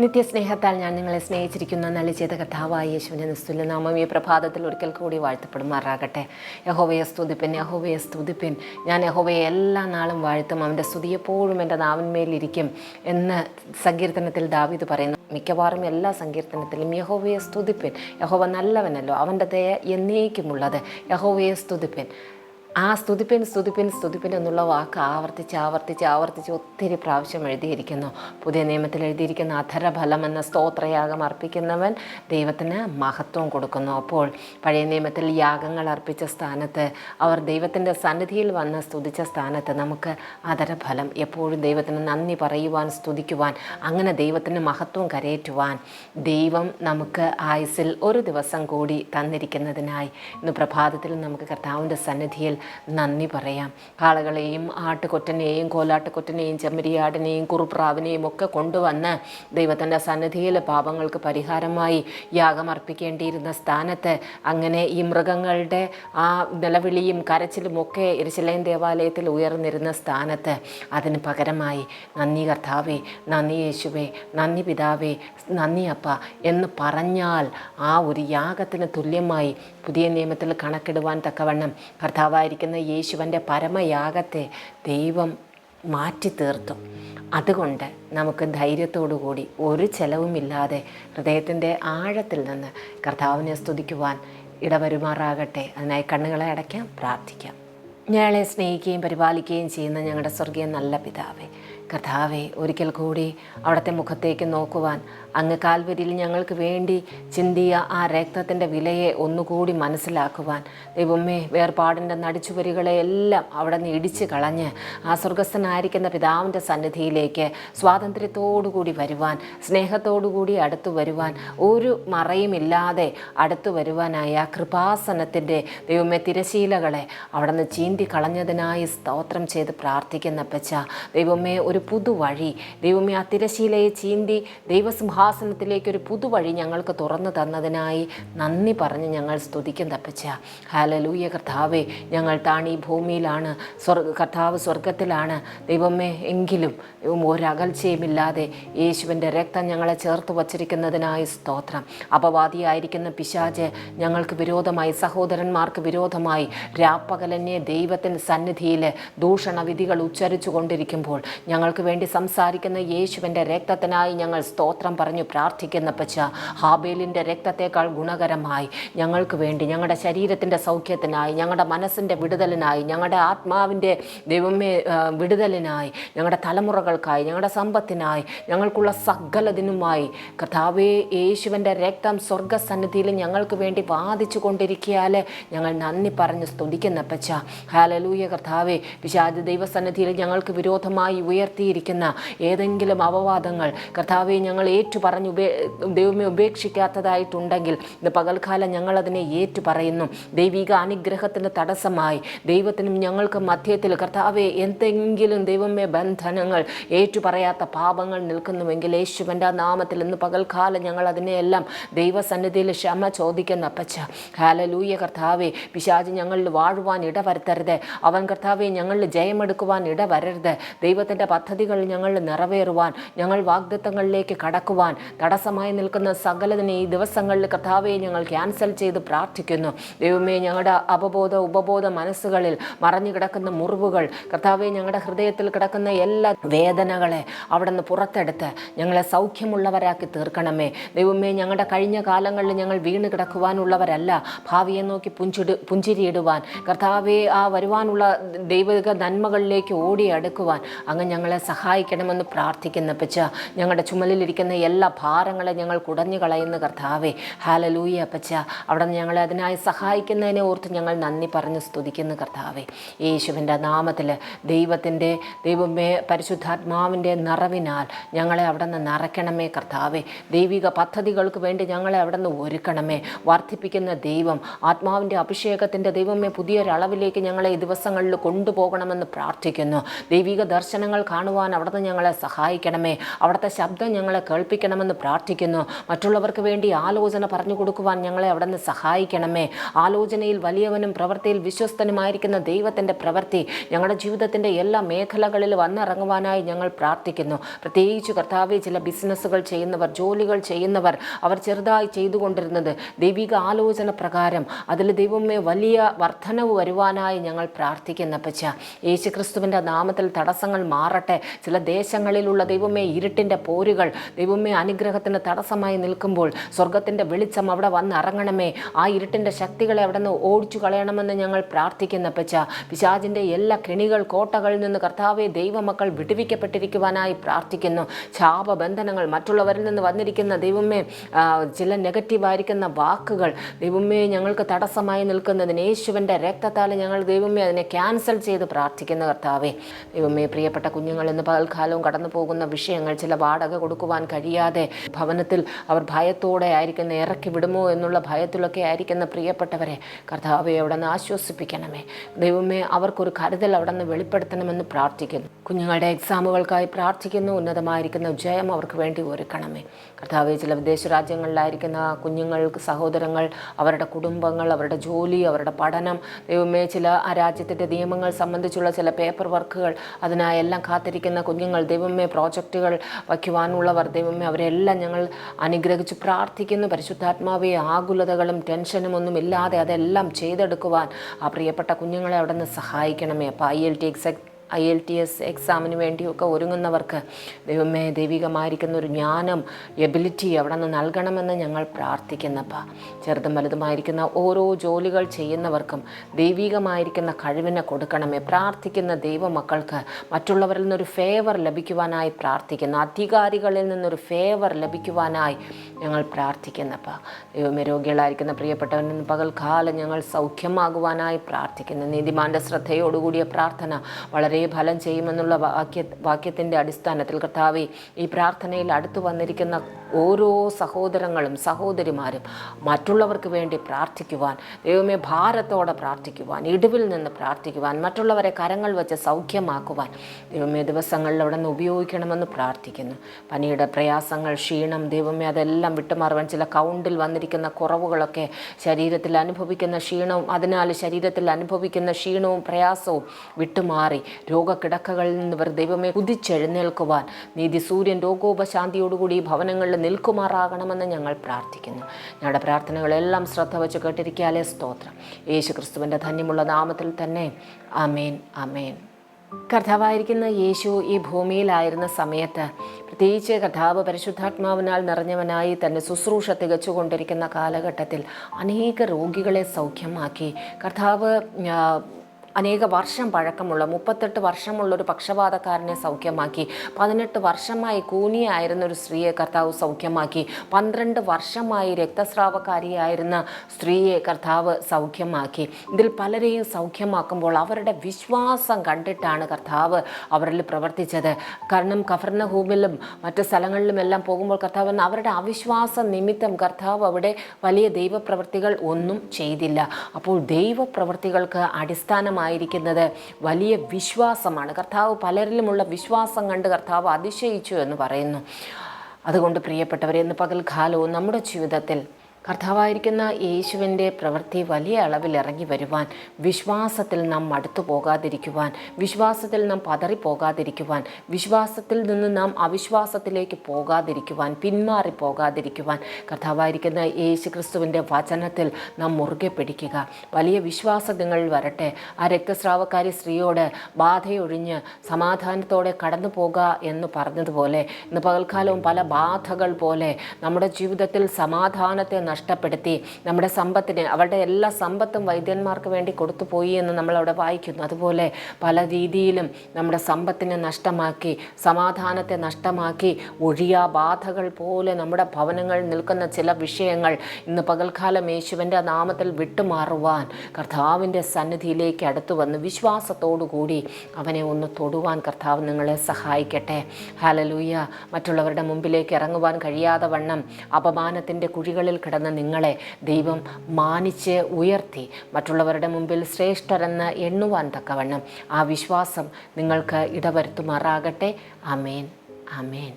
നിത്യസ്നേഹത്താൽ ഞാൻ നിങ്ങളെ സ്നേഹിച്ചിരിക്കുന്ന നല്ല ചെയ്ത കഥാവായ യേശുവിന്റെ നിസ്തുല്യ നാമം ഈ പ്രഭാതത്തിൽ ഒരിക്കൽ കൂടി വാഴ്ത്തപ്പെടുമാറാകട്ടെ. യഹോവയെ സ്തുതിപ്പിൻ യഹോവയെ സ്തുതിപ്പിൻ. ഞാൻ യഹോവയെ എല്ലാ നാളും വാഴ്ത്തും അവന്റെ സ്തുതി എപ്പോഴും എന്റെ നാവിന്മേലിരിക്കും എന്ന് സങ്കീർത്തനത്തിൽ ദാവീദ് പറയുന്നു. മിക്കവാറും എല്ലാ സങ്കീർത്തനത്തിലും യഹോവയെ സ്തുതിപ്പിൻ. യഹോവ നല്ലവനല്ലോ അവന്റെ ദയ എന്നേക്കുമുള്ളത്. യഹോവയെ സ്തുതിപ്പിൻ. ആ സ്തുതിപ്പിൻ സ്തുതിപ്പിൻ സ്തുതിപ്പിൻ എന്നുള്ള വാക്ക് ആവർത്തിച്ച് ആവർത്തിച്ച് ആവർത്തിച്ച് ഒത്തിരി പ്രാവശ്യം എഴുതിയിരിക്കുന്നു. പുതിയ നിയമത്തിൽ എഴുതിയിരിക്കുന്ന അധരഫലം എന്ന സ്തോത്രയാഗം അർപ്പിക്കുന്നവൻ ദൈവത്തിന് മഹത്വം കൊടുക്കുന്നു. അപ്പോൾ പഴയ നിയമത്തിൽ യാഗങ്ങൾ അർപ്പിച്ച സ്ഥാനത്ത് അവർ ദൈവത്തിന്റെ സന്നിധിയിൽ വന്ന് സ്തുതിച്ച സ്ഥാനത്ത് നമുക്ക് അധരഫലം എപ്പോഴും ദൈവത്തിന് നന്ദി പറയുവാൻ സ്തുതിക്കുവാൻ അങ്ങനെ ദൈവത്തിന് മഹത്വം കരയേറ്റുവാൻ ദൈവം നമുക്ക് ആയുസിൽ ഒരു ദിവസം കൂടി തന്നിരിക്കുന്നതിനായി ഇന്ന് പ്രഭാതത്തിൽ നമുക്ക് കർത്താവിന്റെ സന്നിധിയിൽ നന്ദി പറയാം. കാളകളെയും ആട്ടുകൊറ്റനെയും കോലാട്ടുകൊറ്റനെയും ചെമ്മരിയാടിനെയും കുറുപ്രാവിനെയും ഒക്കെ കൊണ്ടുവന്ന് ദൈവത്തിന്റെ സന്നിധിയിൽ പാപങ്ങൾക്ക് പരിഹാരമായി യാഗമർപ്പിക്കേണ്ടിയിരുന്ന സ്ഥാനത്ത് അങ്ങനെ ഈ മൃഗങ്ങളുടെ ആ നിലവിളിയും കരച്ചിലും ഒക്കെ എരിശിലയം ദേവാലയത്തിൽ ഉയർന്നിരുന്ന സ്ഥാനത്ത് അതിന് പകരമായി നന്ദി കർത്താവേ നന്ദി യേശുവേ നന്ദി പിതാവേ നന്ദി അപ്പ എന്ന് പറഞ്ഞാൽ ആ ഒരു യാഗത്തിന് തുല്യമായി പുതിയ നിയമത്തിൽ കണക്കിടുവാൻ തക്കവണ്ണം കർത്താവായിരിക്കുന്ന യേശുവന്റെ പരമയാഗത്തെ ദൈവം മാറ്റി തീർത്തു അതുകൊണ്ട് നമുക്ക് ധൈര്യത്തോടു കൂടി ഒരു ചെലവുമില്ലാതെ ഹൃദയത്തിന്റെ ആഴത്തിൽ നിന്ന് കർത്താവിനെ സ്തുതിക്കുവാൻ ഇടവരുമാറാകട്ടെ. അതിനായി കണ്ണുകളെ അടയ്ക്കാം പ്രാർത്ഥിക്കാം. ഞങ്ങളെ സ്നേഹിക്കുകയും പരിപാലിക്കുകയും ചെയ്യുന്ന ഞങ്ങളുടെ സ്വർഗീയ നല്ല പിതാവേ കർത്താവെ ഒരിക്കൽ കൂടി അവിടുത്തെ മുഖത്തേക്ക് നോക്കുവാൻ അങ്ങ് കാൽവരിയിൽ ഞങ്ങൾക്ക് വേണ്ടി ചിന്തിയ ആ രക്തത്തിന്റെ വിലയെ ഒന്നുകൂടി മനസ്സിലാക്കുവാൻ. ദൈവമേ വേർപാടിന്റെ നടിച്ചുവരികളെ എല്ലാം അവിടെ നിന്ന് ഇടിച്ച് കളഞ്ഞ് ആ സ്വർഗസ്ഥനായിരിക്കുന്ന പിതാവിന്റെ സന്നിധിയിലേക്ക് സ്വാതന്ത്ര്യത്തോടുകൂടി വരുവാൻ സ്നേഹത്തോടുകൂടി അടുത്തു വരുവാൻ ഒരു മറയുമില്ലാതെ അടുത്തു വരുവാനായ കൃപാസനത്തിന്റെ ദൈവമേ തിരശീലകളെ അവിടെ നിന്ന് ചീന്തി കളഞ്ഞതിനായി സ്തോത്രം ചെയ്ത് പ്രാർത്ഥിക്കുന്ന പച്ച ദൈവമേ ഒരു പുതുവഴി ദൈവമേ ആ തിരശീലയെ ചീന്തി ദൈവസിംഹാസനത്തിലേക്ക് ഒരു പുതുവഴി ഞങ്ങൾക്ക് തുറന്നു തന്നതിനായി നന്ദി പറഞ്ഞ് ഞങ്ങൾ സ്തുതിക്കും തപ്പിച്ച ഹാലലൂയ കർത്താവേ ഞങ്ങൾ താണി ഭൂമിയിലാണ് സ്വർഗ കർത്താവ് സ്വർഗത്തിലാണ്. ദൈവമേ എങ്കിലും ഒരകൽച്ചയുമില്ലാതെ യേശുവിന്റെ രക്തം ഞങ്ങളെ ചേർത്ത് വച്ചിരിക്കുന്നതിനായി സ്തോത്രം. അപവാദിയായിരിക്കുന്ന പിശാജ് ഞങ്ങൾക്ക് വിരോധമായി സഹോദരന്മാർക്ക് വിരോധമായി രാപ്പകലന്യെ ദൈവത്തിന്റെ സന്നിധിയിൽ ദൂഷണവിധികൾ ഉച്ചരിച്ചു കൊണ്ടിരിക്കുമ്പോൾ ഞങ്ങൾക്ക് വേണ്ടി സംസാരിക്കുന്ന യേശുവിന്റെ രക്തത്തിനായി ഞങ്ങൾ സ്തോത്രം പറഞ്ഞു പ്രാർത്ഥിക്കുന്ന പച്ച ഹാബേലിന്റെ രക്തത്തേക്കാൾ ഗുണകരമായി ഞങ്ങൾക്ക് വേണ്ടി ഞങ്ങളുടെ ശരീരത്തിന്റെ സൗഖ്യത്തിനായി ഞങ്ങളുടെ മനസ്സിന്റെ വിടുതലിനായി ഞങ്ങളുടെ ആത്മാവിന്റെ ദൈവമേ വിടുതലിനായി ഞങ്ങളുടെ തലമുറകൾക്കായി ഞങ്ങളുടെ സമ്പത്തിനായി ഞങ്ങൾക്കുള്ള സകലതിനുമായി കഥാവേ യേശുവിന്റെ രക്തം സ്വർഗസന്നിധിയിൽ ഞങ്ങൾക്ക് വേണ്ടി വാദിച്ചു കൊണ്ടിരിക്കിയാൽ ഞങ്ങൾ നന്ദി പറഞ്ഞ് സ്തുതിക്കുന്ന പച്ച ഹാലലൂയ കർത്താവെ വിശാദ ദൈവസന്നിധിയിൽ ഞങ്ങൾക്ക് വിരോധമായി ഉയർത്തിയിരിക്കുന്ന ഏതെങ്കിലും അപവാദങ്ങൾ കർത്താവെ ഞങ്ങൾ ഏറ്റു പറഞ്ഞ് ദൈവമേ ഉപേക്ഷിക്കാത്തതായിട്ടുണ്ടെങ്കിൽ ഇന്ന് പകൽക്കാലം ഞങ്ങളതിനെ ഏറ്റു പറയുന്നു. ദൈവിക അനുഗ്രഹത്തിന് തടസ്സമായി. ദൈവത്തിനും ഞങ്ങൾക്ക് മധ്യത്തിൽ കർത്താവെ എന്തെങ്കിലും ദൈവമേ ബന്ധനങ്ങൾ ഏറ്റു പറയാത്ത പാപങ്ങൾ നിൽക്കുന്നുവെങ്കിൽ യേശുവന്റെ നാമത്തിൽ ഇന്ന് പകൽക്കാലം ഞങ്ങൾ അതിനെയെല്ലാം ദൈവസന്നിധിയിൽ ക്ഷമ ചോദിക്കുന്ന അപ്പച്ച. ഹാലലൂയ കർത്താവെ പിശാജ് ഞങ്ങളിൽ വാഴുവാൻ ഇടവരുത്തരുത്. അവൻ കർത്താവെ ഞങ്ങളിൽ ജയമെടുക്കുവാൻ ഇടവരരുത്. ദൈവത്തിന്റെ പദ്ധതികൾ ഞങ്ങളിൽ നിറവേറുവാൻ ഞങ്ങൾ വാഗ്ദത്തങ്ങളിലേക്ക് കടക്കുവാൻ തടസ്സമായി നിൽക്കുന്ന സകലതിനെ ഈ ദിവസങ്ങളിൽ കർത്താവെ ഞങ്ങൾ ക്യാൻസൽ ചെയ്ത് പ്രാർത്ഥിക്കുന്നു. ദൈവമേ ഞങ്ങളുടെ അപബോധ ഉപബോധ മനസ്സുകളിൽ മറഞ്ഞു കിടക്കുന്ന മുറിവുകൾ കർത്താവെ ഞങ്ങളുടെ ഹൃദയത്തിൽ കിടക്കുന്ന എല്ലാ വേദനകളെ അവിടെ നിന്ന് പുറത്തെടുത്ത് ഞങ്ങളെ സൗഖ്യമുള്ളവരാക്കി തീർക്കണമേ. ദൈവമേ ഞങ്ങളുടെ കഴിഞ്ഞ കാലങ്ങളിൽ ഞങ്ങൾ വീണ് കിടക്കുവാനുള്ളവരല്ല. ഭാവിയെ നോക്കി പുഞ്ചിട് പുഞ്ചിരിയിടുവാൻ കർത്താവെ ആ വരുവാനുള്ള ദൈവിക നന്മകളിലേക്ക് ഓടി അടുക്കുവാൻ അങ്ങ് ഞങ്ങളെ സഹായിക്കണമെന്ന് പ്രാർത്ഥിക്കുന്ന പച്ച ഞങ്ങളുടെ ചുമലിലിരിക്കുന്ന എല്ലാ ഭാരങ്ങളെ ഞങ്ങൾ കുടഞ്ഞു കളയുന്ന കർത്താവേ. ഹാലലൂയ അപ്പച്ച. അവിടെ നിന്ന് ഞങ്ങളെ അതിനായി സഹായിക്കുന്നതിനെ ഓർത്ത് ഞങ്ങൾ നന്ദി പറഞ്ഞ് സ്തുതിക്കുന്ന കർത്താവേ. യേശുവിന്റെ നാമത്തിൽ ദൈവത്തിന്റെ ദൈവമേ പരിശുദ്ധാത്മാവിന്റെ നിറവിനാൽ ഞങ്ങളെ അവിടെ നിന്ന് നിറയ്ക്കണമേ കർത്താവേ. ദൈവിക പദ്ധതികൾക്ക് വേണ്ടി ഞങ്ങളെ അവിടെ നിന്ന് ഒരുക്കണമേ. വർദ്ധിപ്പിക്കുന്ന ദൈവം ആത്മാവിന്റെ അഭിഷേകത്തിന്റെ ദൈവമേ പുതിയൊരളവിലേക്ക് ഞങ്ങളെ ഈ ദിവസങ്ങളിൽ കൊണ്ടുപോകണമെന്ന് പ്രാർത്ഥിക്കുന്നു. ദൈവിക ദർശനങ്ങൾ കാണുവാൻ അവിടുന്ന് ഞങ്ങളെ സഹായിക്കണമേ. അവിടുത്തെ ശബ്ദം ഞങ്ങളെ കേൾപ്പിക്കണമെന്ന് പ്രാർത്ഥിക്കുന്നു. മറ്റുള്ളവർക്ക് വേണ്ടി ആലോചന പറഞ്ഞു കൊടുക്കുവാൻ ഞങ്ങളെ അവിടെ നിന്ന് സഹായിക്കണമേ. ആലോചനയിൽ വലിയവനും പ്രവൃത്തിയിൽ വിശ്വസ്തനുമായിരിക്കുന്ന ദൈവത്തിന്റെ പ്രവൃത്തി ഞങ്ങളുടെ ജീവിതത്തിന്റെ എല്ലാ മേഖലകളിൽ വന്നിറങ്ങുവാനായി ഞങ്ങൾ പ്രാർത്ഥിക്കുന്നു. പ്രത്യേകിച്ച് കർത്താവെ ചില ബിസിനസ്സുകൾ ചെയ്യുന്നവർ ജോലികൾ ചെയ്യുന്നവർ അവർ ചെറുതായി ചെയ്തുകൊണ്ടിരുന്നത് ദൈവിക ആലോചന പ്രകാരം. അതിൽ ദൈവമേ വലിയ വർധനവ് വരുവാനായി ഞങ്ങൾ പ്രാർത്ഥിക്കുന്ന പച്ച യേശുക്രിസ്തുവിന്റെ നാമത്തിൽ തടസ്സങ്ങൾ മാറട്ടെ. ചില ദേശങ്ങളിലുള്ള ദൈവമേ ഇരുട്ടിന്റെ പോരുകൾ ദൈവമേ അനുഗ്രഹത്തിന് തടസ്സമായി നിൽക്കുമ്പോൾ സ്വർഗത്തിന്റെ വെളിച്ചം അവിടെ വന്ന് വന്നിറങ്ങണമേ ആ ഇരുട്ടിന്റെ ശക്തികളെ അവിടെ നിന്ന് ഓടിച്ചു കളയണമെന്ന് ഞങ്ങൾ പ്രാർത്ഥിക്കുന്ന പച്ച പിശാജിന്റെ എല്ലാ കെണികൾ കോട്ടകളിൽ നിന്ന് കർത്താവെ ദൈവമക്കൾ വിടുവിക്കപ്പെട്ടിരിക്കുവാനായി പ്രാർത്ഥിക്കുന്നു. ശാപബന്ധനങ്ങൾ മറ്റുള്ളവരിൽ നിന്ന് വന്നിരിക്കുന്ന ദൈവമേ ചില നെഗറ്റീവായിരിക്കുന്ന വാക്കുകൾ ദൈവമേ ഞങ്ങൾക്ക് തടസ്സമായി നിൽക്കുന്നതിന് യേശുവിന്റെ രക്തത്താൽ ഞങ്ങൾ ദൈവമേ അതിനെ ക്യാൻസൽ ചെയ്ത് പ്രാർത്ഥിക്കുന്ന കർത്താവേ. ദൈവമേ പ്രിയപ്പെട്ട കുഞ്ഞുങ്ങൾ ഇന്ന് പകൽക്കാലവും കടന്നു പോകുന്ന വിഷയങ്ങൾ ചില വാടക കൊടുക്കുവാൻ കഴിയാതെ ഭവനത്തിൽ അവർ ഭയത്തോടെ ആയിരിക്കുന്ന ഇറക്കി വിടുമോ എന്നുള്ള ഭയത്തിലൊക്കെ ആയിരിക്കുന്ന പ്രിയപ്പെട്ടവരെ കർത്താവെ അവിടെ നിന്ന് ആശ്വസിപ്പിക്കണമേ. ദൈവമേ അവർക്കൊരു കരുതൽ അവിടെ നിന്ന് വെളിപ്പെടുത്തണമെന്ന് പ്രാർത്ഥിക്കുന്നു. കുഞ്ഞുങ്ങളുടെ എക്സാമുകൾക്കായി പ്രാർത്ഥിക്കുന്നു. ഉന്നതമായിരിക്കുന്ന ജയം അവർക്ക് വേണ്ടി ഒരുക്കണമേ. കർത്താവെ ചില വിദേശ രാജ്യങ്ങളിലായിരിക്കുന്ന കുഞ്ഞുങ്ങൾക്ക് സഹോദരങ്ങൾ അവരുടെ കുടുംബങ്ങൾ അവരുടെ ജോലി അവരുടെ പഠനം ദൈവമേ ചില ആ രാജ്യത്തിന്റെ നിയമങ്ങൾ സംബന്ധിച്ചുള്ള ചില പേപ്പർ വർക്കുകൾ അതിനായെല്ലാം കാത്തിരിക്കുന്ന കുഞ്ഞുങ്ങൾ ദൈവമേ പ്രോജക്റ്റുകൾ വയ്ക്കുവാനുള്ളവർ ദൈവമേ അവരെല്ലാം ഞങ്ങൾ അനുഗ്രഹിച്ച് പ്രാർത്ഥിക്കുന്നു. പരിശുദ്ധാത്മാവെ ആകുലതകളും ടെൻഷനും ഒന്നും ഇല്ലാതെ അതെല്ലാം ചെയ്തെടുക്കുവാൻ ആ പ്രിയപ്പെട്ട കുഞ്ഞുങ്ങളെ അവിടെ നിന്ന് സഹായിക്കണമേ. അപ്പോൾ I L T X I L T S എക്സാമിന് വേണ്ടിയൊക്കെ ഒരുങ്ങുന്നവർക്ക് ദൈവമേ ദൈവികമായിരിക്കുന്ന ഒരു ജ്ഞാനം എബിലിറ്റി അവിടെ നിന്ന് നൽകണമെന്ന് ഞങ്ങൾ പ്രാർത്ഥിക്കുന്നപ്പ. ചെറുതും വലുതുമായിരിക്കുന്ന ഓരോ ജോലികൾ ചെയ്യുന്നവർക്കും ദൈവികമായിരിക്കുന്ന കഴിവിനെ കൊടുക്കണമേ. പ്രാർത്ഥിക്കുന്ന ദൈവമക്കൾക്ക് മറ്റുള്ളവരിൽ നിന്നൊരു ഫേവർ ലഭിക്കുവാനായി പ്രാർത്ഥിക്കുന്നു. അധികാരികളിൽ നിന്നൊരു ഫേവർ ലഭിക്കുവാനായി ഞങ്ങൾ പ്രാർത്ഥിക്കുന്നപ്പ. ദൈവമേ രോഗികളായിരിക്കുന്ന പ്രിയപ്പെട്ടവരിൽ നിന്ന് പകൽക്കാലം ഞങ്ങൾ സൗഖ്യമാകുവാനായി പ്രാർത്ഥിക്കുന്നു. നീതിമാന്റെ ശ്രദ്ധയോടുകൂടിയ പ്രാർത്ഥന വളരെ ഫലം ചെയ്യുമെന്നുള്ള വാക്യ വാക്യത്തിന്റെ അടിസ്ഥാനത്തിൽ കർത്താവെ ഈ പ്രാർത്ഥനയിൽ അടുത്തു വന്നിരിക്കുന്ന ഓരോ സഹോദരങ്ങളും സഹോദരിമാരും മറ്റുള്ളവർക്ക് വേണ്ടി പ്രാർത്ഥിക്കുവാൻ ദൈവമേ ഭാരത്തോടെ പ്രാർത്ഥിക്കുവാൻ ഇടിവിൽ നിന്ന് പ്രാർത്ഥിക്കുവാൻ മറ്റുള്ളവരെ കരങ്ങൾ വെച്ച് സൗഖ്യമാക്കുവാൻ ദൈവമേ ദിവസങ്ങളിൽ അവിടെ നിന്ന് ഉപയോഗിക്കണമെന്ന് പ്രാർത്ഥിക്കുന്നു. പനിയുടെ പ്രയാസങ്ങൾ ക്ഷീണം ദൈവമേ അതെല്ലാം വിട്ടുമാറുവാൻ ചില കൗണ്ടിൽ വന്നിരിക്കുന്ന കുറവുകളൊക്കെ ശരീരത്തിൽ അനുഭവിക്കുന്ന ക്ഷീണവും അതിനാൽ ശരീരത്തിൽ അനുഭവിക്കുന്ന ക്ഷീണവും പ്രയാസവും വിട്ടുമാറി രോഗക്കിടക്കകളിൽ നിന്ന് ഇവർ ദൈവമേ കുതിച്ചെഴുന്നേൽക്കുവാൻ നീതി സൂര്യൻ രോഗോപശാന്തിയോടുകൂടി ഭവനങ്ങളിൽ നിൽക്കുമാറാകണമെന്ന് ഞങ്ങൾ പ്രാർത്ഥിക്കുന്നു. ഞങ്ങളുടെ പ്രാർത്ഥനകളെല്ലാം ശ്രദ്ധ വെച്ച് കേട്ടിരിക്കാലേ സ്തോത്രം. യേശു ക്രിസ്തുവിന്റെ ധന്യമുള്ള നാമത്തിൽ തന്നെ അമേൻ അമേൻ കർത്താവായിരിക്കുന്ന യേശു ഈ ഭൂമിയിലായിരുന്ന സമയത്ത് പ്രത്യേകിച്ച് കർത്താവ് പരിശുദ്ധാത്മാവിനാൽ നിറഞ്ഞവനായി തന്റെ ശുശ്രൂഷ തികച്ചുകൊണ്ടിരിക്കുന്ന കാലഘട്ടത്തിൽ അനേക രോഗികളെ സൗഖ്യമാക്കി കർത്താവ് അനേക വർഷം പഴക്കമുള്ള മുപ്പത്തെട്ട് വർഷമുള്ള ഒരു പക്ഷപാതക്കാരനെ സൗഖ്യമാക്കി പതിനെട്ട് വർഷമായി കൂനിയായിരുന്ന ഒരു സ്ത്രീയെ കർത്താവ് സൗഖ്യമാക്കി പന്ത്രണ്ട് വർഷമായി രക്തസ്രാവക്കാരിയായിരുന്ന സ്ത്രീയെ കർത്താവ് സൗഖ്യമാക്കി. ഇതിൽ പലരെയും സൗഖ്യമാക്കുമ്പോൾ അവരുടെ വിശ്വാസം കണ്ടിട്ടാണ് കർത്താവ് അവരിൽ പ്രവർത്തിച്ചത്. കാരണം കഫർണഹൂമിലും സ്ഥലങ്ങളിലും എല്ലാം പോകുമ്പോൾ കർത്താവ് അവരുടെ അവിശ്വാസ നിമിത്തം കർത്താവ് അവിടെ വലിയ ദൈവപ്രവൃത്തികൾ ഒന്നും ചെയ്തില്ല. അപ്പോൾ ദൈവപ്രവൃത്തികൾക്ക് അടിസ്ഥാനമായിരിക്കുന്നത് വലിയ വിശ്വാസമാണ്. കർത്താവ് പലരിലുമുള്ള വിശ്വാസം കണ്ട് കർത്താവ് അതിശയിച്ചു എന്ന് പറയുന്നു. അതുകൊണ്ട് പ്രിയപ്പെട്ടവരെ ഇന്ന് കാലവും നമ്മുടെ ജീവിതത്തിൽ കർത്താവായിരിക്കുന്ന യേശുവിന്റെ പ്രവൃത്തി വലിയ അളവിൽ ഇറങ്ങി വരുവാൻ വിശ്വാസത്തിൽ നാം മടുത്തു പോകാതിരിക്കുവാൻ വിശ്വാസത്തിൽ നാം പതറിപ്പോകാതിരിക്കുവാൻ വിശ്വാസത്തിൽ നിന്ന് നാം അവിശ്വാസത്തിലേക്ക് പോകാതിരിക്കുവാൻ പിന്മാറി പോകാതിരിക്കുവാൻ കർത്താവായിരിക്കുന്ന യേശു ക്രിസ്തുവിന്റെ വചനത്തിൽ നാം മുറുകെ പിടിക്കുക. വലിയ വിശ്വാസങ്ങൾ വരട്ടെ. ആ രക്തസ്രാവക്കാരി സ്ത്രീയോട് ബാധയൊഴിഞ്ഞ് സമാധാനത്തോടെ കടന്നു പോകുക എന്ന് പറഞ്ഞതുപോലെ ഇന്ന് പകൽക്കാലവും പല ബാധകൾ പോലെ നമ്മുടെ ജീവിതത്തിൽ സമാധാനത്തെ നഷ്ടപ്പെടുത്തി നമ്മുടെ സമ്പത്തിനെ അവളുടെ എല്ലാ സമ്പത്തും വൈദ്യന്മാർക്ക് വേണ്ടി കൊടുത്തു പോയി എന്ന് നമ്മൾ അവിടെ വായിക്കുന്നു. അതുപോലെ പല രീതിയിലും നമ്മുടെ സമ്പത്തിനെ നഷ്ടമാക്കി സമാധാനത്തെ നഷ്ടമാക്കി ഒഴിയാ ബാധകൾ പോലെ നമ്മുടെ ഭവനങ്ങളിൽ നിൽക്കുന്ന ചില വിഷയങ്ങൾ ഇന്ന് പകൽക്കാലം യേശുവിന്റെ നാമത്തിൽ വിട്ടുമാറുവാൻ കർത്താവിന്റെ സന്നിധിയിലേക്ക് അടുത്തു വന്ന് വിശ്വാസത്തോടു കൂടി അവനെ ഒന്ന് തൊടുവാൻ കർത്താവ് നിങ്ങളെ സഹായിക്കട്ടെ. ഹലലൂയ മറ്റുള്ളവരുടെ മുമ്പിലേക്ക് ഇറങ്ങുവാൻ കഴിയാതെ വണ്ണം അപമാനത്തിന്റെ കുഴികളിൽ കിടന്നു ഉണ്ടെന്ന് നിങ്ങളെ ദൈവം മാനിച്ച് ഉയർത്തി. മറ്റുള്ളവരുടെ മുമ്പിൽ ശ്രേഷ്ഠരെന്ന് എണ്ണുവാൻ തക്കവണ്ണം. ആ വിശ്വാസം നിങ്ങൾക്ക് ഇടവരുത്തുമാറാകട്ടെ. അമേൻ അമേൻ